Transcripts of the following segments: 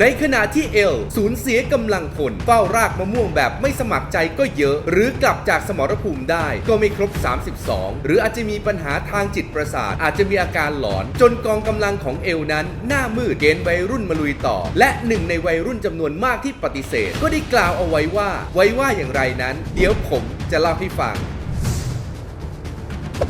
ในขณะที่เอลสูญเสียกำลังพลเฝ้ารากมะม่วงแบบไม่สมัครใจก็เยอะ หรือกลับจากสมรภูมิได้ก็ไม่ครบ 32 หรืออาจจะมีปัญหาทางจิตประสาท อาจจะมีอาการหลอน จนกองกำลังของเอลนั้น หน้ามืดเกณฑ์วัยรุ่นมาลุยต่อ และหนึ่งในวัยรุ่นจำนวนมากที่ปฏิเสธ ก็ได้กล่าวเอาไว้ว่า ไว้ว่าอย่างไรนั้น เดี๋ยวผมจะเล่าให้ฟัง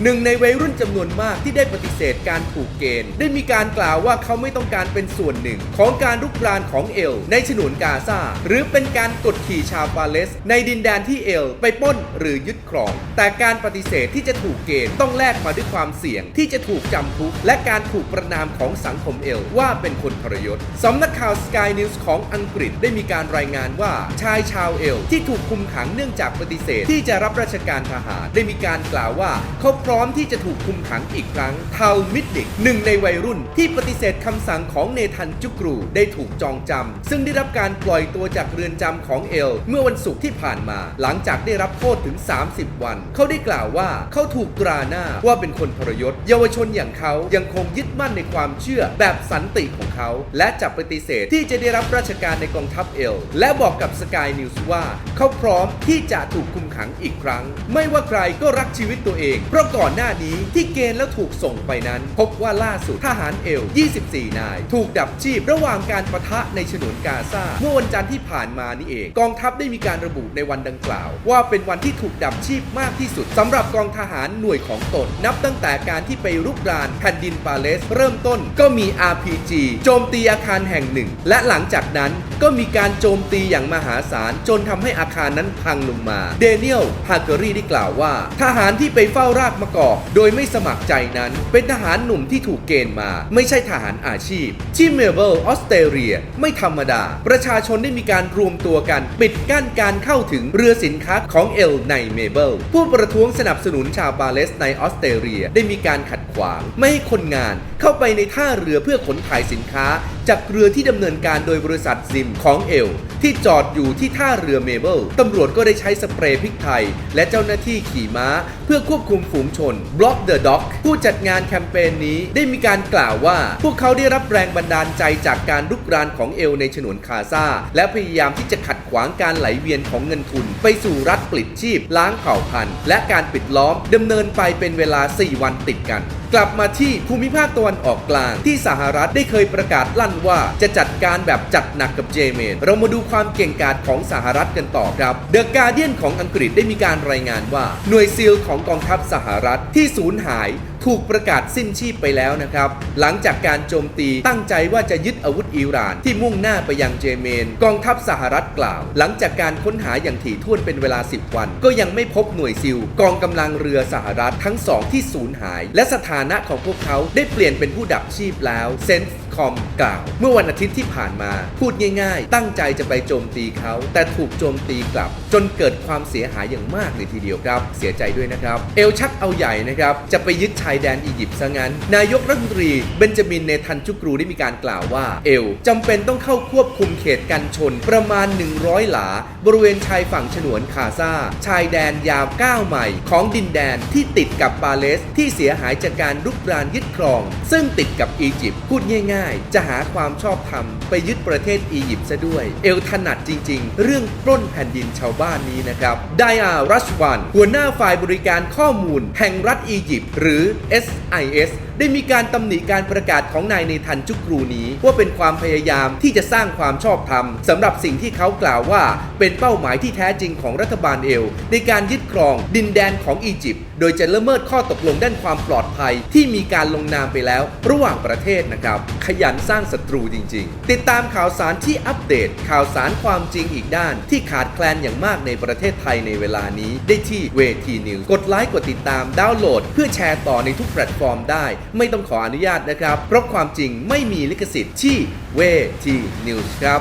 หนึ่งในวัยรุ่นจำนวนมากที่ได้ปฏิเสธการถูกเกณฑ์ ได้มีการกล่าวว่าเขาไม่ต้องการเป็นส่วนหนึ่ง ของการรุกรานของเอล ในฉนวนกาซาหรือเป็นการกดขี่ชาวปาเลส ในดินแดนที่เอล ไปป้นหรือยึดครอง แต่การปฏิเสธที่จะถูกเกณฑ์ต้องแลกมาด้วยความเสี่ยง ที่จะถูกจำคุกและการถูกประนามของสังคมเอล ว่าเป็นคนทรยศสำนักข่าว Sky News ของอังกฤษได้มีการรายงานว่าชายชาวเอล ที่ถูกคุมขังเนื่องจากปฏิเสธ ที่จะรับราชการทหารได้มีการกล่าวว่าเขาพร้อมที่จะถูกคุมขังอีกครั้งทาลมิดนิกหนึ่งในวัยรุ่นที่ปฏิเสธคำสั่งของเนทันจุกรูได้ถูกจองจำ ซึ่งได้รับการปล่อยตัวจากเรือนจำของเอล เมื่อวันศุกร์ที่ผ่านมา หลังจากได้รับโทษถึง 30 วัน เขาได้กล่าวว่าเขาถูกตราหน้าว่าเป็นคนทรยศ เยาวชนอย่างเขายังคงยึดมั่นในความเชื่อแบบสันติของเขา และจะปฏิเสธที่จะได้รับราชการในกองทัพเอล และบอกกับ Sky News ว่า เขาพร้อมที่จะถูกคุมขังอีกครั้ง ไม่ว่าใครก็รักชีวิตตัวเองเพราะก่อนหน้านี้ที่เกณฑ์แล้วถูกส่งไปนั้น พบว่าล่าสุดทหารเอล 24 นาย ถูกดับชีพระหว่างการประทะในฉนวนกาซาเมื่อวันจันทร์ที่ผ่านมานี่เอง กองทัพได้มีการระบุในวันดังกล่าว ว่าเป็นวันที่ถูกดับชีพมากที่สุดสำหรับกองทหารหน่วยของตน นับตั้งแต่การที่ไปรุกรานแผ่นดินปาเลส เริ่มต้นก็มี RPG โจมตีอาคารแห่งหนึ่ง และหลังจากนั้นก็มีการโจมตีอย่างมหาศาลจนทำให้อาคารนั้นพังลงมา เดเนียลฮาร์เกอรี่ได้กล่าวว่า ทหารที่ไปเฝ้ารากมะกอกโดยไม่สมัครใจนั้น เป็นทหารหนุ่มที่ถูกเกณฑ์มา ไม่ใช่ทหารอาชีพ ที่เมลเบิลออสเตรเลีย ไม่ธรรมดา ประชาชนได้มีการรวมตัวกัน ปิดกั้นการเข้าถึงเรือสินค้าของเอลในเมเบิลผู้ประท้วงสนับสนุนชาวปาเลสในออสเตรเลียได้มีการขัดขวาง ไม่ให้คนงานเข้าไปในท่าเรือเพื่อขนถ่ายสินค้า จากเรือที่ดำเนินการโดยบริษัทซิมของเอล ที่จอดอยู่ที่ท่าเรือเมเบิลตำรวจก็ได้ใช้สเปรย์พริกไทย และเจ้าหน้าที่ขี่ม้า เพื่อควบคุมฝูงชน Block the Dock ผู้จัดงานแคมเปญนี้ได้มีการกล่าวว่า พวกเขาได้รับแรงบันดาลใจจากการรุกรานของเอลในฉนวนคาซาและพยายามที่จะขัดขวางการไหลเวียนของเงินทุน ไปสู่รัฐปลิดชีพ ล้างเผ่าพันธุ์ และการปิดล้อมดำเนินไปเป็นเวลา 4 วันติดกัน กลับมาที่ภูมิภาคตะวันออกกลาง ที่สหรัฐได้เคยประกาศลั่นว่าจะจัดการแบบจัดหนักกับเยเมน เรามาดูความเก่งกาจของสหรัฐกันต่อครับเดอะการเดียนของอังกฤษได้มีการรายงานว่า หน่วยซีลของกองทัพสหรัฐที่สูญหาย ถูกประกาศสิ้นชีพไปแล้วนะครับ หลังจากการโจมตีตั้งใจว่าจะยึดอาวุธอิหร่านที่มุ่งหน้าไปยังเยเมน กองทัพสหรัฐกล่าว หลังจากการค้นหาอย่างถี่ถ้วนเป็นเวลา 10 วัน ก็ยังไม่พบหน่วยซิล กองกำลังเรือสหรัฐทั้งสองที่สูญหาย และสถานะของพวกเขาได้เปลี่ยนเป็นผู้ดับชีพแล้วเซนส์ คอมกล่าว เมื่อวันอาทิตย์ที่ผ่านมา พูดง่ายๆ ตั้งใจจะไปโจมตีเขา แต่ถูกโจมตีกลับ จนเกิดความเสียหายอย่างมากเลยทีเดียวครับ เสียใจด้วยนะครับ เอลชักเอาใหญ่นะครับจะไปยึดชายแดนอียิปต์ซะงั้น นายกรัฐมนตรีเบนจามินเนทันจุกรูได้มีการกล่าวว่าเอลจำเป็นต้องเข้าควบคุมเขตกันชนประมาณ 100 หลา บริเวณชายฝั่งฉนวนคาซาชายแดนยาว 9 ไมล์ของดินแดนที่ติดกับปาเลส ที่เสียหายจากการรุกรานยึดครอง ซึ่งติดกับอียิปต์พูดง่ายๆจะหาความชอบธรรมไปยึดประเทศอียิปต์ซะด้วย เอลถนัดจริง ๆ เรื่องปล้นแผ่นดินชาวบ้านนี้นะครับไดอารัชวันหัวหน้าฝ่ายบริการข้อมูล แห่งรัฐอียิปต์หรือ SIS ได้มีการตำหนิการประกาศของนายเนทันจุกรูนี้ ว่าเป็นความพยายามที่จะสร้างความชอบธรรมสำหรับสิ่งที่เขากล่าวว่าเป็นเป้าหมายที่แท้จริงของรัฐบาลเอล ในการยึดครองดินแดนของอียิปต์โดยจะละเมิดข้อตกลงด้านความปลอดภัยที่มีการลงนามไปแล้ว ระหว่างประเทศนะครับ ขยันสร้างศัตรูจริง ๆ ติดตามข่าวสารที่อัปเดต ข่าวสารความจริงอีกด้าน ที่ขาดแคลนอย่างมากในประเทศไทยในเวลานี้ ได้ที่เวทีนิวกดไลค์กดติดตามดาวน์โหลด เพื่อแชร์ต่อในทุกแพลตฟอร์มได้ไม่ต้องขออนุญาตนะครับ เพราะความจริงไม่มีลิขสิทธิ์ที่เวทีนิวส์ครับ